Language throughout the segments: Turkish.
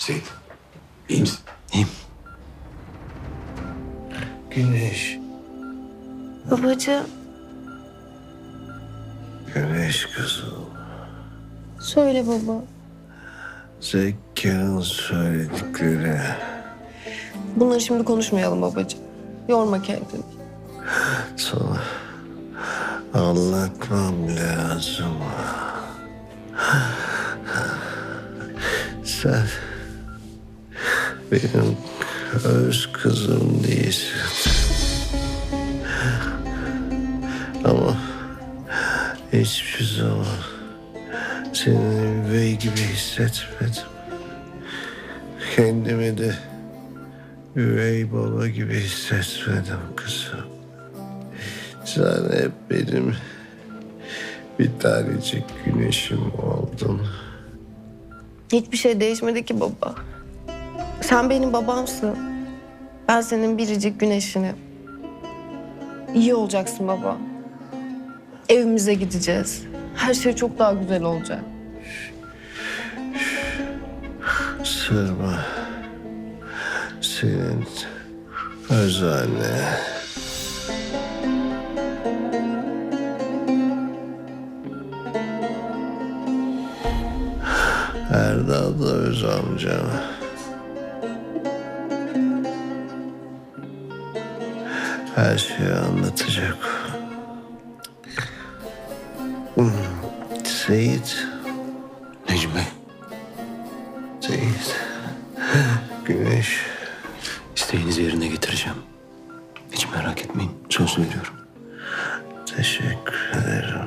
Seyit. iyi misin? İyiyim. Güneş, Babacığım güneş kızım. söyle baba. Zekka'nın söyledikleri Bunları şimdi konuşmayalım babacığım. Yorma kendini. sana anlatmam lazım. Sen benim öz kızım değilsin. Ama hiçbir zaman senin üvey gibi hissetmedim. Kendimi de üvey baba gibi hissetmedim kızım. Sen hep benim bir tanecik güneşim oldun. Hiçbir şey değişmedi ki baba. Sen benim babamsın. Ben senin biricik güneşinim. İyi olacaksın baba. Evimize gideceğiz. Her şey çok daha güzel olacak. Sırma. Senin öz anne. Erdal da öz amcam. Her şeyi anlatacak. Hmm, Seyit. Necmi. Seyit. Güneş. isteğinizi yerine getireceğim. Hiç merak etmeyin. Söz veriyorum. Teşekkür ederim.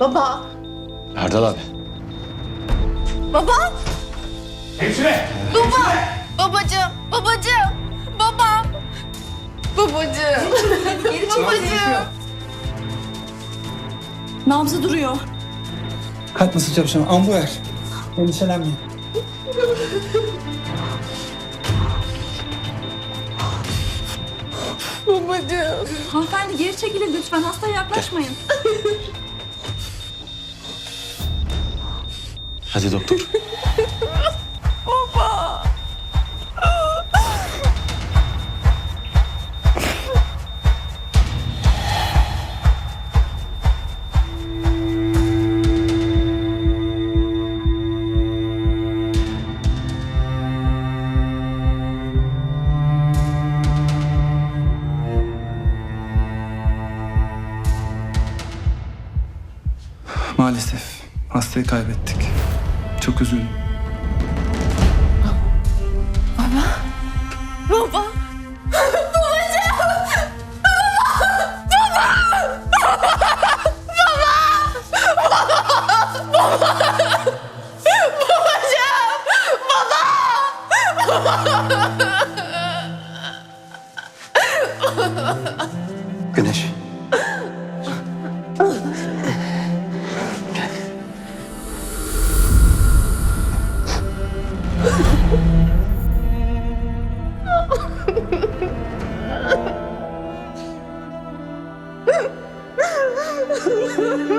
Baba! Erdal abi. Baba! Hemşire! Baba! Babacığım! Babacığım! Baba! Babacığım! Babacığım! Nabzı duruyor. Kalp nasıl çalışıyor? Ambuer. Endişelenmeyin. Babacığım! Hanımefendi geri çekilin lütfen. Hastaya yaklaşmayın. Hadi doktor. Maalesef hastayı kaybettik. Çok üzgünüm. Baba! Güneş. Woo-hoo!